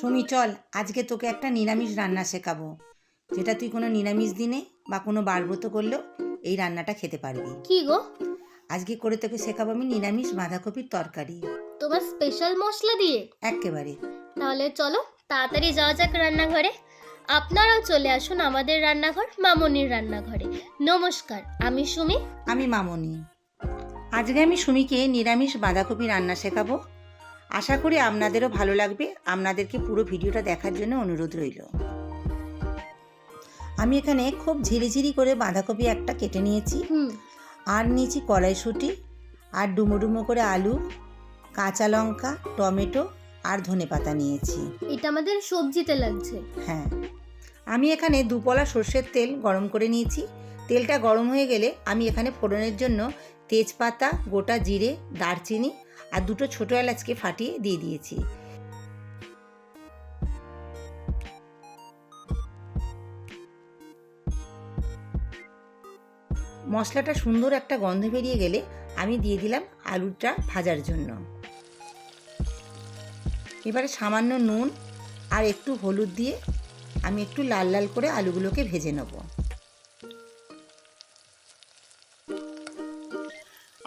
সুমি চল আজকে তোকে একটা নিরামিষ রান্না শেখাবো। যেটা তুই কোনো নিরামিষ দিনে বা কোনো বারব্রত করলেও এই রান্নাটা খেতে পারবি। কি গো? আজকে করে তোকে শেখাবো আমি নিরামিষ বাঁধাকপির তরকারি। তোমার স্পেশাল মশলা দিয়ে? একেবারে তাহলে চলো তাড়াতাড়ি যাওয়া যাক রান্নাঘরে। আপনারাও চলে আসুন আমাদের রান্নাঘর মামনির রান্নাঘরে। নমস্কার আমি সুমি। আমি মামনি। আজকে আমি সুমিকে নিরামিষ বাঁধাকপি রান্না শেখাবো। আশা করি আপনাদেরও ভালো লাগবে। আপনাদেরকে পুরো ভিডিওটা দেখার জন্য অনুরোধ রইল। আমি এখানে খুব ঝিরিঝিরি করে বাঁধাকপি একটা কেটে নিয়েছি। আর নিয়েছি কড়াইশুঁটি আর ডুমো ডুমো করে আলু কাঁচা লঙ্কা টমেটো আর ধনে পাতা নিয়েছি। এটা আমাদের সবজিতে লাগছে। হ্যাঁ। আমি এখানে দুপলা সর্ষের তেল গরম করে নিয়েছি। তেলটা গরম হয়ে গেলে আমি এখানে ফোড়নের জন্য তেজপাতা গোটা জিরে দারচিনি আর দুটো ছোটো এলাচকে ফাটিয়ে দিয়ে দিয়েছি। মশলাটা সুন্দর একটা গন্ধ বেরিয়ে গেলে আমি দিয়ে দিলাম আলুটা ভাজার জন্য। এবারে সামান্য নুন আর একটু হলুদ দিয়ে আমি একটু লাল লাল করে আলুগুলোকে ভেজে নেব।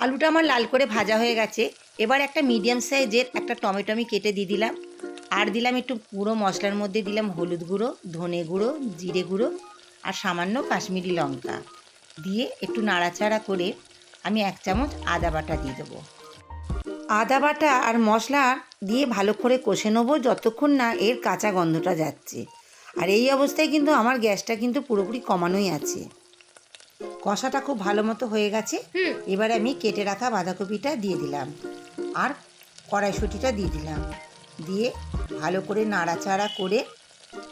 আলুটা আমার লাল করে ভাজা হয়ে গেছে। এবার একটা মিডিয়াম সাইজের একটা টমেটো আমি কেটে দিয়ে দিলাম। আর দিলাম একটু গুঁড়ো মশলার মধ্যে দিলাম হলুদ গুঁড়ো, ধনে গুঁড়ো, জিরে গুঁড়ো আর সামান্য কাশ্মীরি লঙ্কা। দিয়ে একটু নাড়াচাড়া করে আমি এক চামচ আদা বাটা দিয়ে দেবো। আদা বাটা আর মশলা দিয়ে ভালো করে কষে নেব যতক্ষণ না এর কাঁচা গন্ধটা যাচ্ছে। আর এই অবস্থায় কিন্তু আমার গ্যাসটা কিন্তু পুরোপুরি কমানোই আছে। কষাটা খুব ভালো মতো হয়ে গেছে। হুম। এবারে আমি কেটে রাখা বাঁধাকপিটা দিয়ে দিলাম। আর কড়াইশুঁটিটা দিয়ে দিলাম। দিয়ে ভালো করে নাড়াচাড়া করে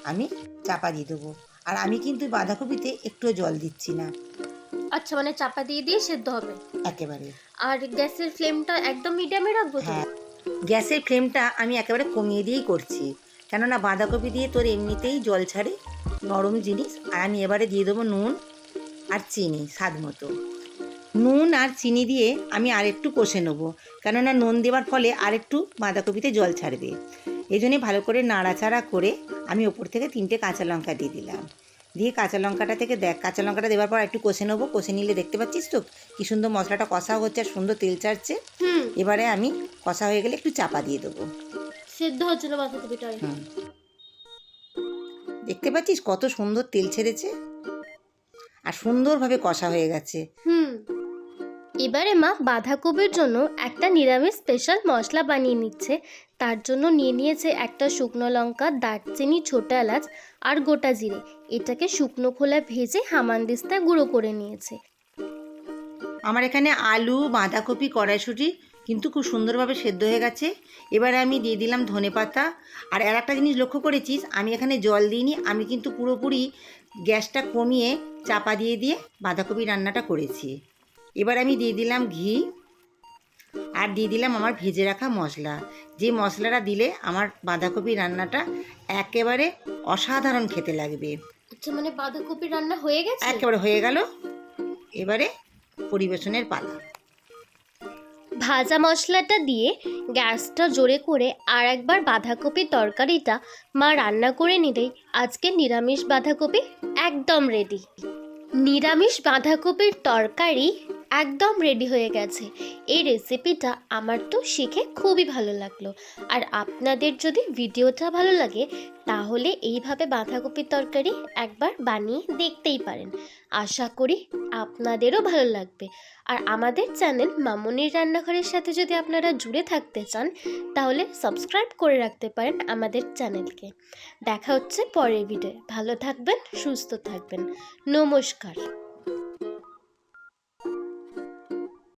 আমি চাপা দিয়ে দেবো। আর আমি কিন্তু বাঁধাকপিতে একটুও জল দিচ্ছি না। আচ্ছা মানে চাপা দিয়ে দিয়ে সেদ্ধ হবে? একেবারে। আর গ্যাসের ফ্লেমটা একদম মিডিয়ামে রাখব হ্যাঁ গ্যাসের ফ্লেমটা আমি একেবারে কমিয়ে দিয়েই করছি। কেননা বাঁধাকপি দিয়ে তোর এমনিতেই জল ছাড়ে নরম জিনিস। আর আমি এবারে দিয়ে দেবো নুন। আর চিনি স্বাদ মতো। নুন আর চিনি দিয়ে আমি আরেকটু কষে নেব কেননা নুন দেওয়ার ফলে আরেকটু বাঁধাকপিতে জল ছাড়বে। এই জন্যে ভালো করে নাড়াচাড়া করে আমি ওপর থেকে তিনটে কাঁচা লঙ্কা দিয়ে দিলাম। দিয়ে কাঁচা লঙ্কাটা থেকে দেখ কাঁচা লঙ্কাটা দেওয়ার পর একটু কষে নেব। কষে নিলে দেখতে পাচ্ছিস তো? কি সুন্দর মশলাটা কষা হচ্ছে আর সুন্দর তেল ছাড়ছে। এবারে আমি কষা হয়ে গেলে একটু চাপা দিয়ে দেবো। সেদ্ধ হচ্ছিল বাঁধাকপিটা? দেখতে পাচ্ছিস কত সুন্দর তেল ছেড়েছে? আর সুন্দরভাবে কষা হয়ে গেছে। হুম। এবারে মা বাঁধাকপির জন্য একটা নিরামিষ স্পেশাল মশলা বানিয়ে নিচ্ছে। তার জন্য নিয়ে নিয়েছে একটা শুকনো লঙ্কা দারচিনি ছোট এলাচ আর গোটা জিরে। এটাকে শুকনো খোলা ভেজে হামানদিস্তায় গুঁড়ো করে নিয়েছে। আমার এখানে আলু বাঁধাকপি কড়াইশুঁটি কিন্তু খুব সুন্দরভাবে সেদ্ধ হয়ে গেছে। এবারে আমি দিয়ে দিলাম ধনে পাতা। আর আর একটা জিনিস লক্ষ্য করেছিস আমি এখানে জল দিইনি আমি কিন্তু পুরোপুরি গ্যাসটা কমিয়ে চাপা দিয়ে দিয়ে বাঁধাকপি রান্নাটা করেছি। এবার আমি দিয়ে দিলাম ঘি আর দিয়ে দিলাম আমার ভেজে রাখা মশলা। যে মশলাটা দিলে আমার বাঁধাকপি রান্নাটা একেবারে অসাধারণ খেতে লাগবে। আচ্ছা মানে বাঁধাকপি রান্না হয়ে গেছে? একেবারে হয়ে গেল। এবারে পরিবেশনের পালা। ভাজা মশলাটা দিয়ে গ্যাসটা জোরে করে আর একবার বাঁধাকপির তরকারিটা মা রান্না করে নিলেই আজকে নিরামিষ বাঁধাকপি একদম রেডি নিরামিষ বাঁধাকপির তরকারি একদম রেডি হয়ে গেছে। এই রেসিপিটা আমার তো শিখে খুবই ভালো লাগল। আর আপনাদের যদি ভিডিওটা ভালো লাগে, তাহলে এইভাবে বাঁধাকপির তরকারি একবার বানিয়ে দেখতেই পারেন। আশা করি আপনাদেরও ভালো লাগবে। আর আমাদের চ্যানেল মামনির রান্নাঘরের সাথে যদি আপনারা জুড়ে থাকতে চান, তাহলে সাবস্ক্রাইব করে রাখতে পারেন আমাদের চ্যানেলকে দেখা হচ্ছে পরের ভিডিও ভালো থাকবেন, সুস্থ থাকবেন। নমস্কার।